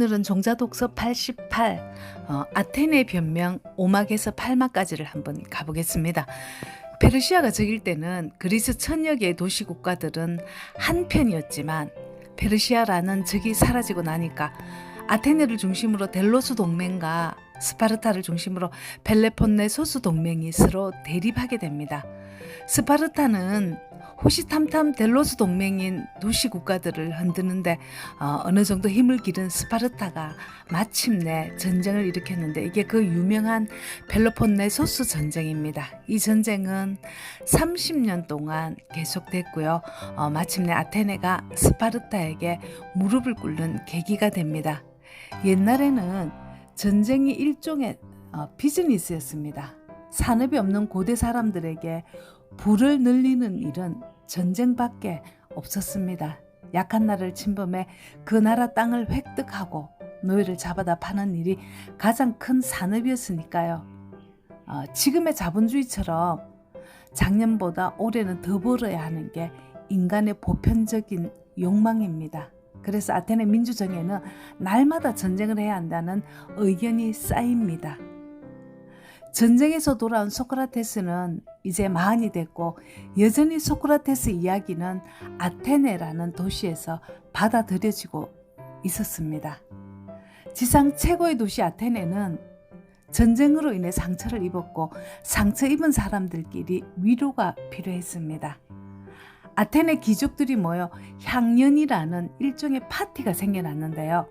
오늘은 종자독서 88 어, 아테네 변명 5막에서 8막까지를 한번 가보겠습니다. 페르시아가 적일 때는 그리스 천여 개의 도시 국가들은 한 편이었지만 페르시아라는 적이 사라지고 나니까 아테네를 중심으로 델로스 동맹과 스파르타를 중심으로 펠레폰네소스 동맹이 서로 대립하게 됩니다. 스파르타는 호시탐탐 델로스 동맹인 도시 국가들을 흔드는데 어, 어느 정도 힘을 기른 스파르타가 마침내 전쟁을 일으켰는데 이게 그 유명한 펠로폰네소스 전쟁입니다. 이 전쟁은 30년 동안 계속됐고요. 어, 마침내 아테네가 스파르타에게 무릎을 꿇는 계기가 됩니다. 옛날에는 전쟁이 일종의 어, 비즈니스였습니다. 산업이 없는 고대 사람들에게 부를 늘리는 일은 전쟁밖에 없었습니다. 약한 나라를 침범해 그 나라 땅을 획득하고 노예를 잡아다 파는 일이 가장 큰 산업이었으니까요. 어, 지금의 자본주의처럼 작년보다 올해는 더 벌어야 하는 게 인간의 보편적인 욕망입니다. 그래서 아테네 민주정에는 날마다 전쟁을 해야 한다는 의견이 쌓입니다. 전쟁에서 돌아온 소크라테스는 이제 마흔이 됐고 여전히 소크라테스 이야기는 아테네라는 도시에서 받아들여지고 있었습니다. 지상 최고의 도시 아테네는 전쟁으로 인해 상처를 입었고 상처 입은 사람들끼리 위로가 필요했습니다. 아테네 귀족들이 모여 향연이라는 일종의 파티가 생겨났는데요.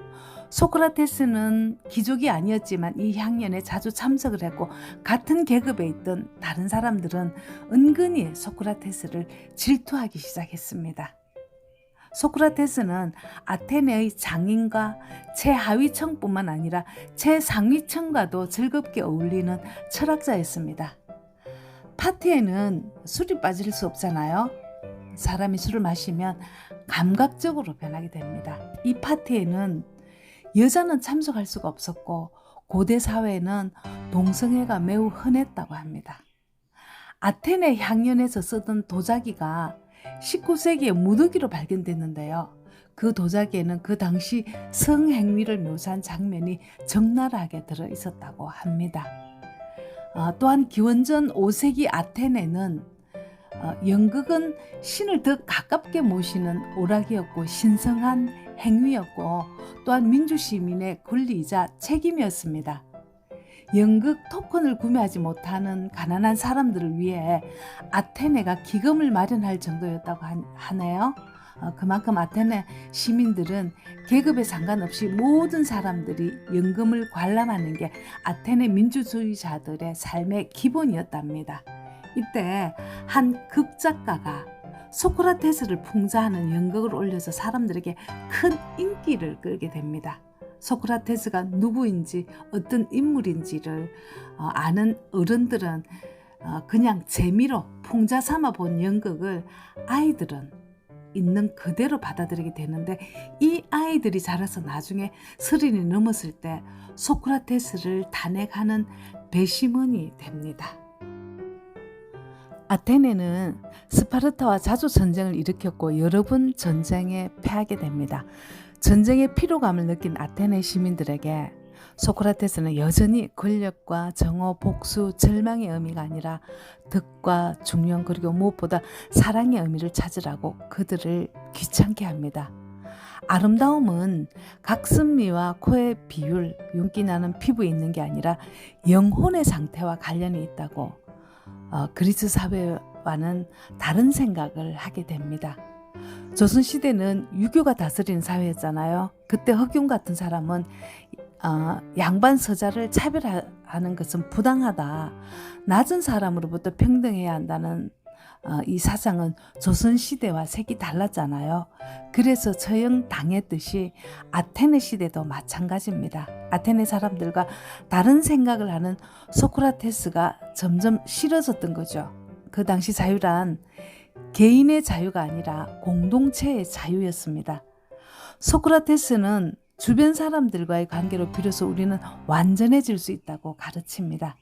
소크라테스는 귀족이 아니었지만 이 향연에 자주 참석을 했고 같은 계급에 있던 다른 사람들은 은근히 소크라테스를 질투하기 시작했습니다. 소크라테스는 아테네의 장인과 최하위층뿐만 아니라 최상위층과도 즐겁게 어울리는 철학자였습니다. 파티에는 술이 빠질 수 없잖아요. 사람이 술을 마시면 감각적으로 변하게 됩니다. 이 파티에는 여자는 참석할 수가 없었고 고대 사회는 동성애가 매우 흔했다고 합니다. 아테네 향연에서 쓰던 도자기가 19세기에 무더기로 발견됐는데요. 그 도자기에는 그 당시 성행위를 묘사한 장면이 적나라하게 들어 있었다고 합니다. 어, 또한 기원전 5세기 아테네는 어, 연극은 신을 더 가깝게 모시는 오락이었고 신성한 행위였고 또한 민주시민의 권리이자 책임이었습니다. 연극 토큰을 구매하지 못하는 가난한 사람들을 위해 아테네가 기금을 마련할 정도였다고 하네요. 어, 그만큼 아테네 시민들은 계급에 상관없이 모든 사람들이 연금을 관람하는 게 아테네 민주주의자들의 삶의 기본이었답니다. 이때 한 극작가가 소크라테스를 풍자하는 연극을 올려서 사람들에게 큰 인기를 끌게 됩니다. 소크라테스가 누구인지 어떤 인물인지를 어, 아는 어른들은 어, 그냥 재미로 풍자 삼아 본 연극을 아이들은 있는 그대로 받아들이게 되는데 이 아이들이 자라서 나중에 서른이 넘었을 때 소크라테스를 탄핵하는 배심원이 됩니다. 아테네는 스파르타와 자주 전쟁을 일으켰고 여러 번 전쟁에 패하게 됩니다. 전쟁의 피로감을 느낀 아테네 시민들에게 소크라테스는 여전히 권력과 정오, 복수, 절망의 의미가 아니라 덕과 중용 그리고 무엇보다 사랑의 의미를 찾으라고 그들을 귀찮게 합니다. 아름다움은 각선미와 코의 비율, 윤기 나는 피부에 있는 게 아니라 영혼의 상태와 관련이 있다고 어, 그리스 사회와는 다른 생각을 하게 됩니다. 조선 시대는 유교가 다스리는 사회였잖아요. 그때 흑용 같은 사람은 어, 양반 서자를 차별하는 것은 부당하다. 낮은 사람으로부터 평등해야 한다는 어, 이 사상은 조선 시대와 색이 달랐잖아요. 그래서 처형 당했듯이 아테네 시대도 마찬가지입니다. 아테네 사람들과 다른 생각을 하는 소크라테스가 점점 싫어졌던 거죠. 그 당시 자유란 개인의 자유가 아니라 공동체의 자유였습니다. 소크라테스는 주변 사람들과의 관계로 비로소 우리는 완전해질 수 있다고 가르칩니다.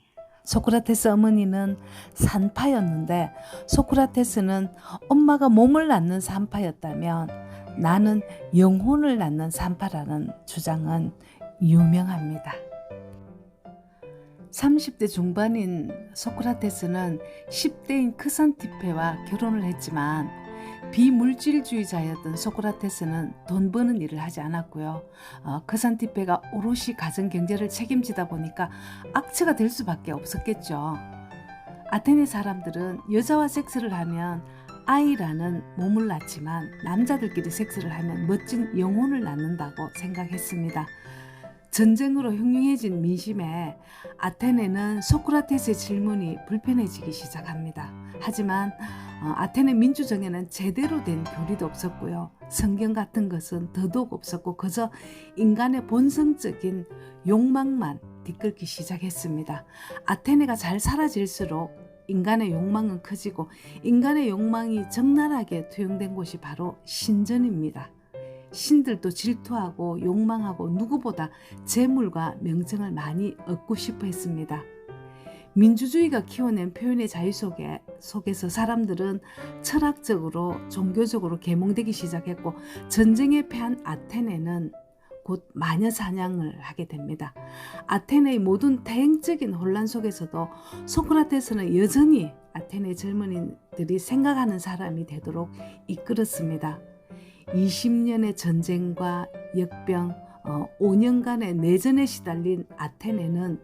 소크라테스 어머니는 산파였는데 소크라테스는 엄마가 몸을 낳는 산파였다면 나는 영혼을 낳는 산파라는 주장은 유명합니다. 30대 중반인 소크라테스는 10대인 크산티페와 결혼을 했지만 비물질주의자였던 소크라테스는 돈 버는 일을 하지 않았고요. 어, 크산티페가 오롯이 가정 경제를 책임지다 보니까 악취가 될 수밖에 없었겠죠. 아테네 사람들은 여자와 섹스를 하면 아이라는 몸을 낳지만 남자들끼리 섹스를 하면 멋진 영혼을 낳는다고 생각했습니다. 전쟁으로 흉흉해진 민심에 아테네는 소크라테스의 질문이 불편해지기 시작합니다. 하지만 어, 아테네 민주정에는 제대로 된 교리도 없었고요. 성경 같은 것은 더더욱 없었고 그저 인간의 본성적인 욕망만 뒤끌기 시작했습니다. 아테네가 잘 사라질수록 인간의 욕망은 커지고 인간의 욕망이 적나라하게 투영된 곳이 바로 신전입니다. 신들도 질투하고 욕망하고 누구보다 재물과 명성을 많이 얻고 싶어 했습니다. 민주주의가 키워낸 표현의 자유 속에, 속에서 사람들은 철학적으로 종교적으로 계몽되기 시작했고 전쟁에 패한 아테네는 곧 마녀 사냥을 하게 됩니다. 아테네의 모든 대행적인 혼란 속에서도 소크라테스는 여전히 아테네 젊은이들이 생각하는 사람이 되도록 이끌었습니다. 20년의 전쟁과 역병, 어, 5년간의 내전에 시달린 아테네는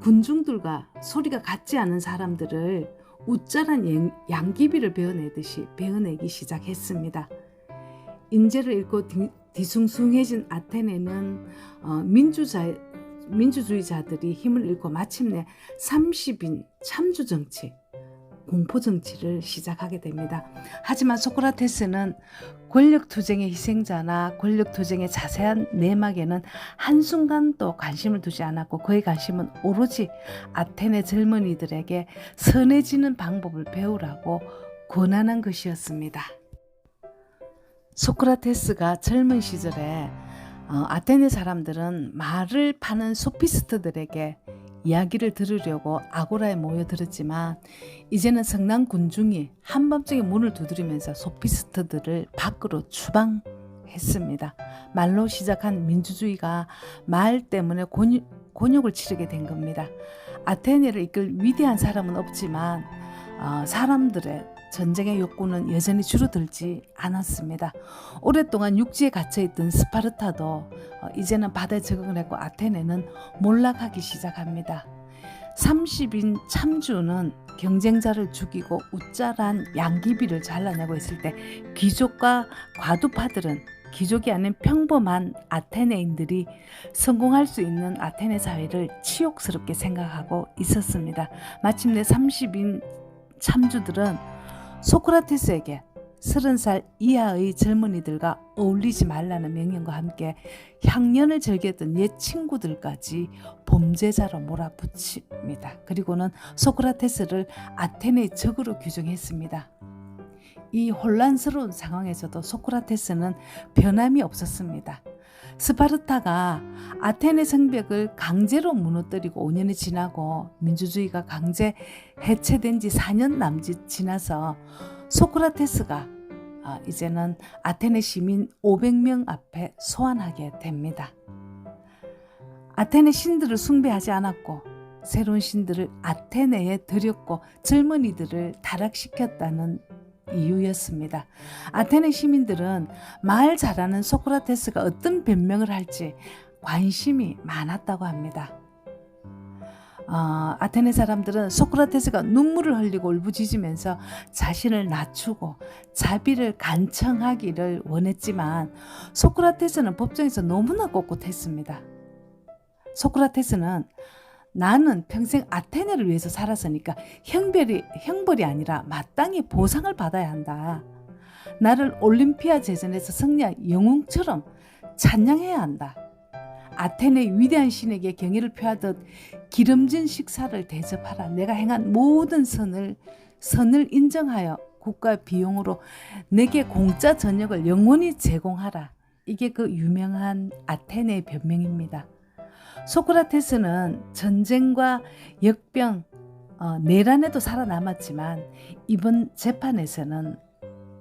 군중들과 소리가 같지 않은 사람들을 웃자란 양귀비를 베어내듯이 베어내기 시작했습니다. 인재를 잃고 뒤, 뒤숭숭해진 아테네는 어, 민주자, 민주주의자들이 힘을 잃고 마침내 30인 참주 정치, 공포 정치를 시작하게 됩니다. 하지만 소크라테스는 권력 투쟁의 희생자나 권력 투쟁의 자세한 내막에는 한순간도 관심을 두지 않았고 그의 관심은 오로지 아테네 젊은이들에게 선해지는 방법을 배우라고 권하는 것이었습니다. 소크라테스가 젊은 시절에 어, 아테네 사람들은 말을 파는 소피스트들에게 이야기를 들으려고 아고라에 모여들었지만 이제는 성난 군중이 한밤중에 문을 두드리면서 소피스트들을 밖으로 추방했습니다. 말로 시작한 민주주의가 말 때문에 곤욕, 곤욕을 치르게 된 겁니다. 아테네를 이끌 위대한 사람은 없지만 어, 사람들의 전쟁의 욕구는 여전히 줄어들지 않았습니다. 오랫동안 육지에 갇혀있던 스파르타도 어, 이제는 바다에 적응을 했고 아테네는 몰락하기 시작합니다. 30인 참주는 경쟁자를 죽이고 우짜란 양귀비를 잘라내고 있을 때 귀족과 과두파들은 귀족이 아닌 평범한 아테네인들이 성공할 수 있는 아테네 사회를 치욕스럽게 생각하고 있었습니다. 마침내 30인 참주들은 소크라테스에게 30살 이하의 젊은이들과 어울리지 말라는 명령과 함께 향년을 즐겼던 옛 친구들까지 범죄자로 몰아붙입니다. 그리고는 소크라테스를 아테네의 적으로 규정했습니다. 이 혼란스러운 상황에서도 소크라테스는 변함이 없었습니다. 스파르타가 아테네 성벽을 강제로 무너뜨리고 5년이 지나고 민주주의가 강제 해체된 지 4년 남짓 지나서 소크라테스가 아, 이제는 아테네 시민 500명 앞에 소환하게 됩니다. 아테네 신들을 숭배하지 않았고 새로운 신들을 아테네에 들였고 젊은이들을 타락시켰다는 이유였습니다. 아테네 시민들은 말 잘하는 소크라테스가 어떤 변명을 할지 관심이 많았다고 합니다. 어, 아테네 사람들은 소크라테스가 눈물을 흘리고 울부짖으면서 자신을 낮추고 자비를 간청하기를 원했지만 소크라테스는 법정에서 너무나 꼿꼿했습니다. 소크라테스는 나는 평생 아테네를 위해서 살았으니까 형벌이, 형벌이 아니라 마땅히 보상을 받아야 한다. 나를 올림피아 제전에서 승리한 영웅처럼 찬양해야 한다. 아테네 위대한 신에게 경의를 표하듯 기름진 식사를 대접하라. 내가 행한 모든 선을 선을 인정하여 국가 비용으로 내게 공짜 저녁을 영원히 제공하라. 이게 그 유명한 아테네의 변명입니다. 소크라테스는 전쟁과 역병, 어, 내란에도 살아남았지만 이번 재판에서는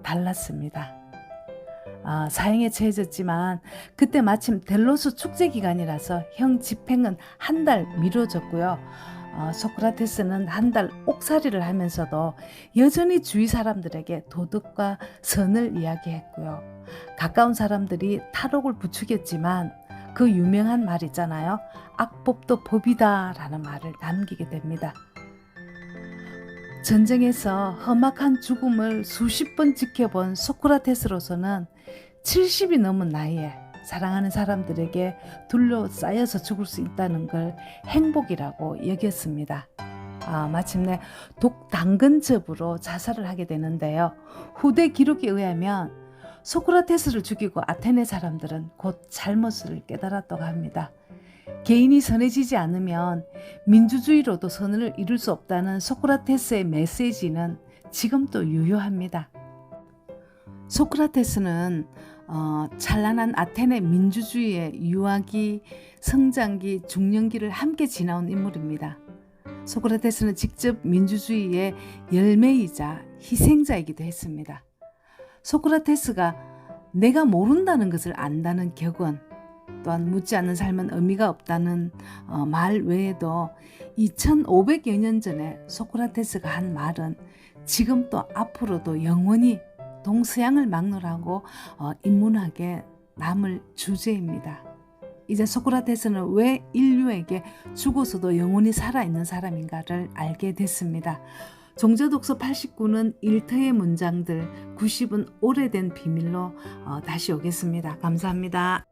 달랐습니다. 아, 사형에 처해졌지만 그때 마침 델로스 축제 기간이라서 형 집행은 한 달 미뤄졌고요. 어, 소크라테스는 한 달 옥살이를 하면서도 여전히 주위 사람들에게 도덕과 선을 이야기했고요. 가까운 사람들이 탈옥을 부추겼지만 그 유명한 말 있잖아요. 악법도 법이다 라는 말을 남기게 됩니다. 전쟁에서 험악한 죽음을 수십 번 지켜본 소크라테스로서는 70이 넘은 나이에 사랑하는 사람들에게 둘러싸여서 죽을 수 있다는 걸 행복이라고 여겼습니다. 아, 마침내 독 당근접으로 자살을 하게 되는데요. 후대 기록에 의하면 소크라테스를 죽이고 아테네 사람들은 곧 잘못을 깨달았다고 합니다. 개인이 선해지지 않으면 민주주의로도 선을 이룰 수 없다는 소크라테스의 메시지는 지금도 유효합니다. 소크라테스는 어, 찬란한 아테네 민주주의의 유아기, 성장기, 중년기를 함께 지나온 인물입니다. 소크라테스는 직접 민주주의의 열매이자 희생자이기도 했습니다. 소크라테스가 내가 모른다는 것을 안다는 격언, 또한 묻지 않는 삶은 의미가 없다는 어, 말 외에도 2500여 년 전에 소크라테스가 한 말은 지금 또 앞으로도 영원히 동서양을 막론하고 어, 인문학에 남을 주제입니다. 이제 소크라테스는 왜 인류에게 죽어서도 영원히 살아있는 사람인가를 알게 됐습니다. 종저독서 89는 일터의 문장들, 90은 오래된 비밀로 어, 다시 오겠습니다. 감사합니다.